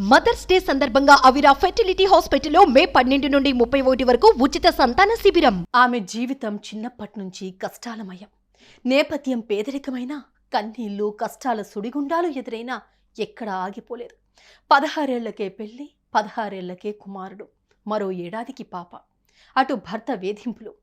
Mothers day సందర్భంగా అవిరా fertility హాస్పిటల్లో మే పన్నెండు నుండి ముప్పై ఒకటి వరకు ఉచిత సంతాన శిబిరం. ఆమె జీవితం చిన్నప్పటి నుంచి కష్టాలమయం. నేపథ్యం పేదరికమైన కన్నీళ్ళు కష్టాల సుడిగుండాలు ఎదురైనా ఎక్కడ ఆగిపోలేదు. పదహారేళ్ళకే పెళ్ళి పదహారేళ్ళకే కుమారుడు మరో ఏడాదికి పాప. అటు భర్త వేధింపులు.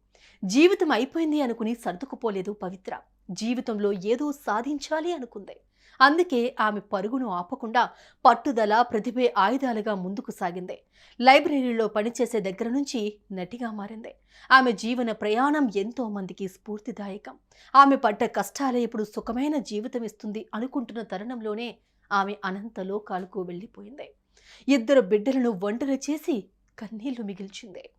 జీవితం అయిపోయింది అనుకుని సర్దుకుపోలేదు పవిత్ర. జీవితంలో ఏదో సాధించాలి అనుకుంది. అందుకే ఆమె పరుగును ఆపకుండా పట్టుదల ప్రతిభే ఆయుధాలుగా ముందుకు సాగింది. లైబ్రరీలో పనిచేసే దగ్గర నుంచి నటిగా మారింది. ఆమె జీవన ప్రయాణం ఎంతో మందికి స్ఫూర్తిదాయకం. ఆమె పడ్డ కష్టాలే ఇప్పుడు సుఖమైన జీవితం ఇస్తుంది అనుకుంటున్న తరుణంలోనే ఆమె అనంత లోకాలకు వెళ్ళిపోయింది. ఇద్దరు బిడ్డలను ఒంటరి చేసి కన్నీళ్ళు మిగిల్చింది.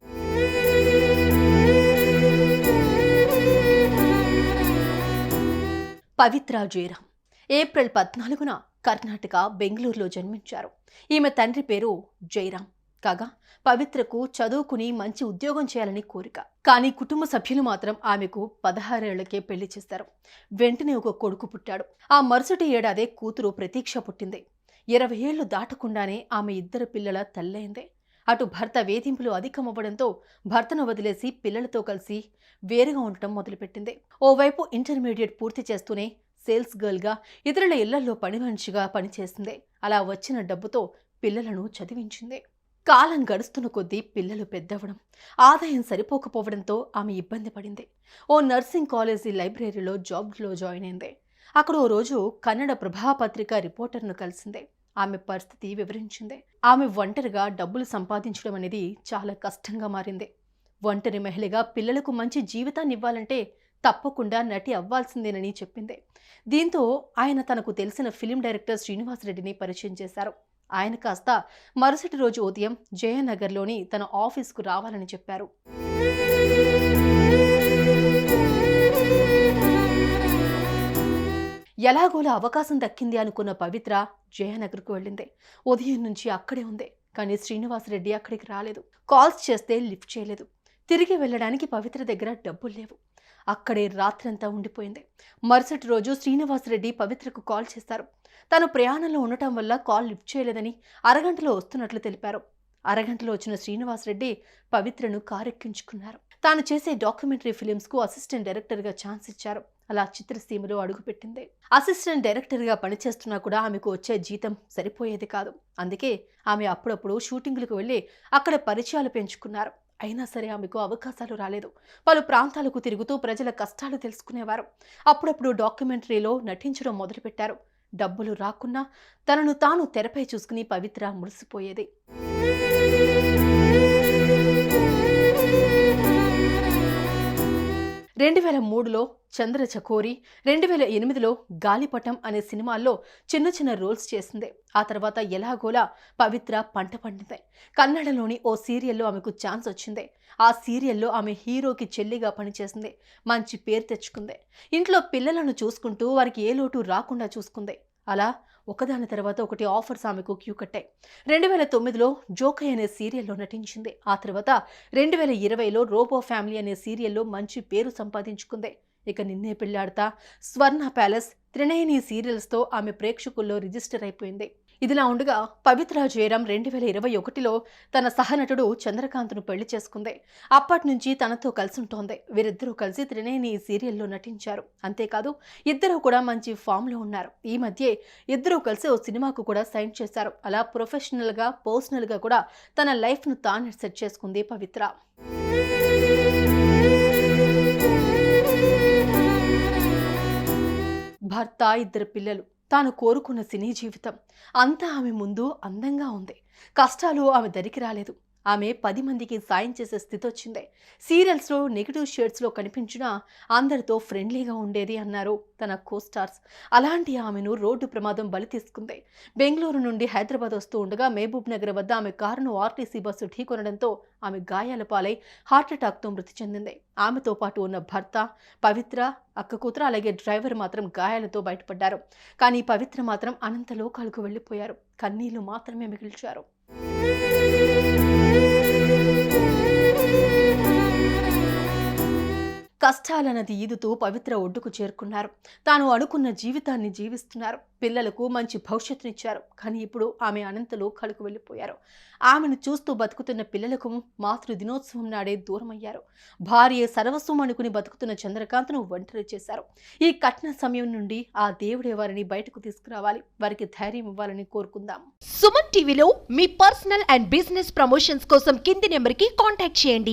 పవిత్ర జయరాం ఏప్రిల్ పద్నాలుగున కర్ణాటక బెంగళూరులో జన్మించారు. ఈమె తండ్రి పేరు జయరాం. కాగా పవిత్రకు చదువుకుని మంచి ఉద్యోగం చేయాలని కోరిక. కానీ కుటుంబ సభ్యులు మాత్రం ఆమెకు పదహారేళ్ళకే పెళ్ళి చేస్తారు. వెంటనే ఒక కొడుకు పుట్టాడు. ఆ మరుసటి ఏడాదే కూతురు ప్రతీక్ష పుట్టింది. ఇరవై ఏళ్ళు దాటకుండానే ఆమె ఇద్దరు పిల్లల తల్లైంది. అటు భర్త వేధింపులు అధికమవ్వడంతో భర్తను వదిలేసి పిల్లలతో కలిసి వేరుగా ఉండటం మొదలుపెట్టింది. ఓవైపు ఇంటర్మీడియట్ పూర్తి చేస్తూనే సేల్స్ గర్ల్గా ఇతరుల ఇళ్ళలో పని మనిషిగా పనిచేసింది. అలా వచ్చిన డబ్బుతో పిల్లలను చదివించింది. కాలం గడుస్తున్న కొద్దీ పిల్లలు పెద్దవడం ఆదాయం సరిపోకపోవడంతో ఆమె ఇబ్బంది పడింది. ఓ నర్సింగ్ కాలేజీ లైబ్రరీలో జాబ్లో జాయిన్ అయింది. అక్కడ ఓ రోజు కన్నడ ప్రభాపత్రిక రిపోర్టర్ను కలిసింది. ఆమె పరిస్థితి వివరించింది. ఆమె ఒంటరిగా డబ్బులు సంపాదించడం అనేది చాలా కష్టంగా మారింది. ఒంటరి మహిళగా పిల్లలకు మంచి జీవితాన్ని ఇవ్వాలంటే తప్పకుండా నటి అవ్వాల్సిందేనని చెప్పింది. దీంతో ఆయన తనకు తెలిసిన ఫిలిం డైరెక్టర్ శ్రీనివాసరెడ్డిని పరిచయం చేశారు. ఆయన కాస్త మరుసటి రోజు ఉదయం జయనగర్లోని తన ఆఫీస్కు రావాలని చెప్పారు. ఎలాగోలా అవకాశం దక్కింది అనుకున్న పవిత్ర జయనగర్కు వెళ్ళింది. ఉదయం నుంచి అక్కడే ఉంది. కానీ శ్రీనివాసరెడ్డి అక్కడికి రాలేదు. కాల్స్ చేస్తే లిఫ్ట్ చేయలేదు. తిరిగి వెళ్ళడానికి పవిత్ర దగ్గర డబ్బులు లేవు. అక్కడే రాత్రంతా ఉండిపోయింది. మరుసటి రోజు శ్రీనివాసరెడ్డి పవిత్రకు కాల్ చేశారు తను ప్రయాణంలో ఉండటం వల్ల కాల్ లిఫ్ట్ చేయలేదని అరగంటలో వస్తున్నట్లు తెలిపారు. అరగంటలో వచ్చిన శ్రీనివాసరెడ్డి పవిత్రను కారెక్కించుకున్నారు. తాను చేసే డాక్యుమెంటరీ ఫిలిమ్స్కు అసిస్టెంట్ డైరెక్టర్గా ఛాన్స్ ఇచ్చారు. అలా చిత్రసీమలో అడుగుపెట్టింది. అసిస్టెంట్ డైరెక్టర్గా పనిచేస్తున్నా కూడా ఆమెకు వచ్చే జీతం సరిపోయేది కాదు. అందుకే ఆమె అప్పుడప్పుడు షూటింగ్లకు వెళ్ళి అక్కడ పరిచయాలు పెంచుకున్నారు. అయినా సరే ఆమెకు అవకాశాలు రాలేదు. పలు ప్రాంతాలకు తిరుగుతూ ప్రజల కష్టాలు తెలుసుకునేవారు. అప్పుడప్పుడు డాక్యుమెంటరీలో నటించడం మొదలుపెట్టారు. డబ్బులు రాకున్నా తనను తాను తెరపై చూసుకుని పవిత్ర మురిసిపోయేది. రెండు వేల మూడులో చంద్ర చకోరి రెండు వేల ఎనిమిదిలో గాలిపటం అనే సినిమాల్లో చిన్న చిన్న రోల్స్ చేసింది. ఆ తర్వాత ఎలాగోలా పవిత్ర పంట పండింది. కన్నడలోని ఓ సీరియల్లో ఆమెకు ఛాన్స్ వచ్చింది. ఆ సీరియల్లో ఆమె హీరోకి చెల్లిగా పనిచేసింది. మంచి పేరు తెచ్చుకుంది. ఇంట్లో పిల్లలను చూసుకుంటూ వారికి ఏ లోటు రాకుండా చూసుకుంది. అలా ఒకదాని తర్వాత ఒకటి ఆఫర్స్ ఆమెకు క్యూ కట్టాయి. రెండు వేల తొమ్మిదిలో జోకై అనే సీరియల్లో నటించింది. ఆ తర్వాత రెండు వేల ఇరవైలో రోబో ఫ్యామిలీ అనే సీరియల్లో మంచి పేరు సంపాదించుకుంది. ఇక నిన్నే పెళ్ళాడతా స్వర్ణ ప్యాలెస్ త్రినయని సీరియల్స్తో ఆమె ప్రేక్షకుల్లో రిజిస్టర్ అయిపోయింది. ఇదిలా ఉండగా పవిత్ర జయరాం రెండు వేల ఇరవై ఒకటిలో తన సహనటుడు చంద్రకాంత్ను పెళ్ళి చేసుకుంది. అప్పటి నుంచి తనతో కలిసి ఉంటోంది వీరిద్దరూ కలిసి త్రినేని సీరియల్లో నటించారు. అంతేకాదు ఇద్దరూ కూడా మంచి ఫామ్లో ఉన్నారు. ఈ మధ్య ఇద్దరూ కలిసి ఓ సినిమాకు కూడా సైన్ చేశారు. అలా ప్రొఫెషనల్గా పర్సనల్గా కూడా తన లైఫ్ను తాను సెట్ చేసుకుంది పవిత్ర. భర్త ఇద్దరు పిల్లలు. తాను కోరుకున్న సినీ జీవితం. అంతా ఆమె ముందు అందంగా ఉంది. కష్టాలు ఆమె దరికి రాలేదు. ఆమె పది మందికి సాయం చేసే స్థితి వచ్చింది సీరియల్స్లో నెగిటివ్ షేడ్స్లో కనిపించినా అందరితో ఫ్రెండ్లీగా ఉండేది అన్నారు తన కోస్టార్స్ అలాంటి ఆమెను రోడ్డు ప్రమాదం బలి తీసుకుంది. బెంగళూరు నుండి హైదరాబాద్ వస్తూ ఉండగా మహబూబ్ నగర్ వద్ద ఆమె కారును ఆర్టీసీ బస్సు ఢీకొనడంతో ఆమె గాయాల పాలై హార్ట్అటాక్తో మృతి చెందింది. ఆమెతో పాటు ఉన్న భర్త పవిత్ర అక్క కూతురు అలాగే డ్రైవర్ మాత్రం గాయాలతో బయటపడ్డారు. కానీ పవిత్ర మాత్రం అనంత లోకాలకు వెళ్ళిపోయారు. కన్నీళ్ళు మాత్రమే మిగిల్చారు. కష్టాల నది ఈదుతూ పవిత్ర ఒడ్డుకు చేరుకున్నారు. తాను అనుకున్న జీవితాన్ని జీవిస్తున్నారు. పిల్లలకు మంచి భవిష్యత్తునిచ్చారు. కానీ ఇప్పుడు ఆమె అనంతలో కలుకు వెళ్ళిపోయారు. ఆమెను చూస్తూ బతుకుతున్న పిల్లలకు మాతృ దినోత్సవం నాడే దూరమయ్యారు. భార్య సర్వస్వం అనుకుని బతుకుతున్న చంద్రకాంత్ను ఒంటరి చేశారు. ఈ కఠిన సమయం నుండి ఆ దేవుడే వారిని బయటకు తీసుకురావాలి. వారికి ధైర్యం ఇవ్వాలని కోరుకుందాం. సుమన్ టీవీలో మీ పర్సనల్ అండ్ బిజినెస్ ప్రమోషన్స్ కోసం కింది నెంబర్కి కాంటాక్ట్ చేయండి.